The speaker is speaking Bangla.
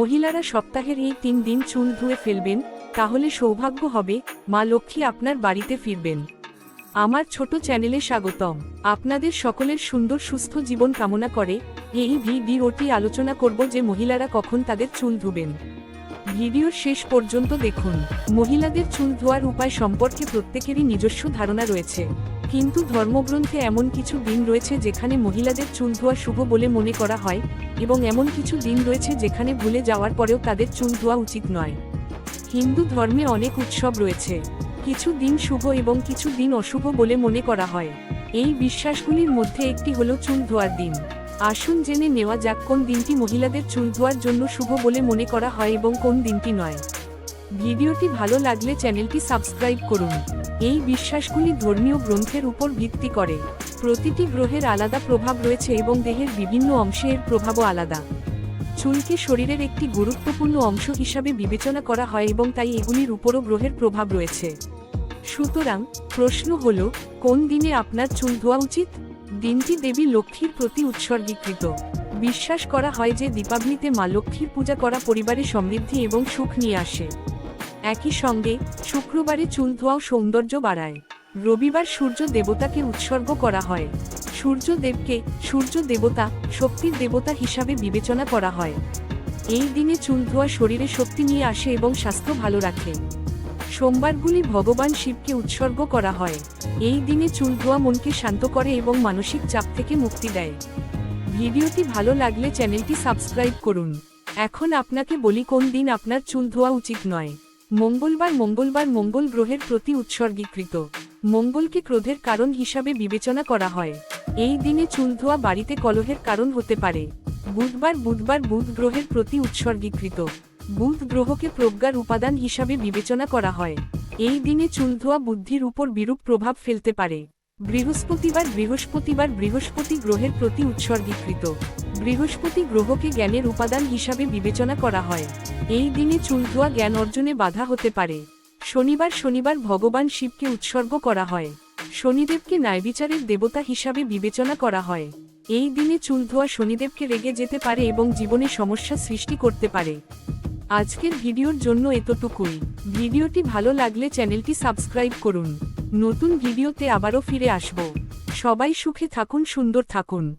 মহিলারা সপ্তাহের এই তিন দিন চুল ধুয়ে ফেলবেন, তাহলে সৌভাগ্য হবে, মা লক্ষ্মী আপনার বাড়িতে ফিরবেন। আমার ছোট চ্যানেলে স্বাগতম। আপনাদের সকলের সুন্দর সুস্থ জীবন কামনা করে এই ভিডিওটি আলোচনা করব যে মহিলারা কখন তাদের চুল ধুবেন। ভিডিওর শেষ পর্যন্ত দেখুন। মহিলাদের চুল ধোয়ার উপায় সম্পর্কে প্রত্যেকেরই নিজস্ব ধারণা রয়েছে। কিন্তু ধর্মগ্রন্থে এমন কিছু দিন রয়েছে যেখানে মহিলাদের চুল ধোয়া শুভ বলে মনে করা হয়, এবং এমন কিছু দিন রয়েছে যেখানে ভুলে যাওয়ার পরেও তাদের চুল ধোয়া উচিত নয়। হিন্দু ধর্মে অনেক উৎসব রয়েছে। কিছু দিন শুভ এবং কিছু দিন অশুভ বলে মনে করা হয়। এই বিশ্বাসগুলির মধ্যে একটি হলো চুল ধোয়ার দিন। আসুন জেনে নেওয়া যাক কোন দিনটি মহিলাদের চুল ধোয়ার জন্য শুভ বলে মনে করা হয় এবং কোন দিনটি নয়। ভিডিওটি ভালো লাগলে চ্যানেলটি সাবস্ক্রাইব করুন। এই বিশ্বাসগুলি ধর্মীয় গ্রন্থের উপর ভিত্তি করে। প্রতিটি গ্রহের আলাদা প্রভাব রয়েছে এবং দেহের বিভিন্ন অংশে এর প্রভাবও আলাদা। চুলকে শরীরের একটি গুরুত্বপূর্ণ অংশ হিসাবে বিবেচনা করা হয় এবং তাই এগুলির উপরও গ্রহের প্রভাব রয়েছে। সুতরাং, প্রশ্ন হল, কোন দিনে আপনার চুল ধোয়া উচিত? দিনটি দেবী লক্ষ্মীর প্রতি উৎসর্গীকৃত। বিশ্বাস করা হয় যে দীপাবলিতে মা লক্ষ্মীর পূজা করা পরিবারে সমৃদ্ধি এবং সুখ নিয়ে আসে। একই সঙ্গে শুক্রবারে চুল ধোয়াও সৌন্দর্য বাড়ায়। রবিবার সূর্য দেবতাকে উৎসর্গ করা হয়। সূর্য দেবকে সূর্য দেবতা শক্তির দেবতা হিসাবে বিবেচনা করা হয়। এই দিনে চুল ধোয়া শরীরে শক্তি নিয়ে আসে এবং স্বাস্থ্য ভালো রাখে। সোমবারগুলি ভগবান শিবকে উৎসর্গ করা হয়। এই দিনে চুল ধোয়া মনকে শান্ত করে এবং মানসিক চাপ থেকে মুক্তি দেয়। ভিডিওটি ভালো লাগলে চ্যানেলটি সাবস্ক্রাইব করুন। এখন আপনাকে বলি কোন দিন আপনার চুল ধোয়া উচিত নয়। মঙ্গলবার মঙ্গলবার মঙ্গল গ্রহের প্রতি উৎসর্গীকৃত। মঙ্গলকে ক্রোধের কারণ হিসাবে বিবেচনা করা হয়। এই দিনে চুল ধোয়া বাড়িতে কলহের কারণ হতে পারে। বুধবার বুধবার বুধ গ্রহের প্রতি উৎসর্গীকৃত। বুধ গ্রহকে প্রজ্ঞার উপাদান হিসাবে বিবেচনা করা হয়। এই দিনে চুল ধোয়া বুদ্ধির উপর বিরূপ প্রভাব ফেলতে পারে। বৃহস্পতিবার বৃহস্পতিবার বৃহস্পতি গ্রহের প্রতি উৎসর্গীকৃত। বৃহস্পতি গ্রহকে জ্ঞানের উপাদান হিসাবে বিবেচনা করা হয়। এই দিনে চুল ধোয়া জ্ঞান অর্জনে বাধা হতে পারে। শনিবার শনিবার ভগবান শিবকে উৎসর্গ করা হয়। শনিদেবকে ন্যায়বিচারের দেবতা হিসাবে বিবেচনা করা হয়। এই দিনে চুল ধোয়া শনিদেবকে রেগে যেতে পারে এবং জীবনে সমস্যা সৃষ্টি করতে পারে। আজকের ভিডিওর জন্য এতটুকুই। ভিডিওটি ভালো লাগলে চ্যানেলটি সাবস্ক্রাইব করুন। নতুন ভিডিওতে আবারও ফিরে আসব। সবাই সুখে থাকুন সুন্দর থাকুন।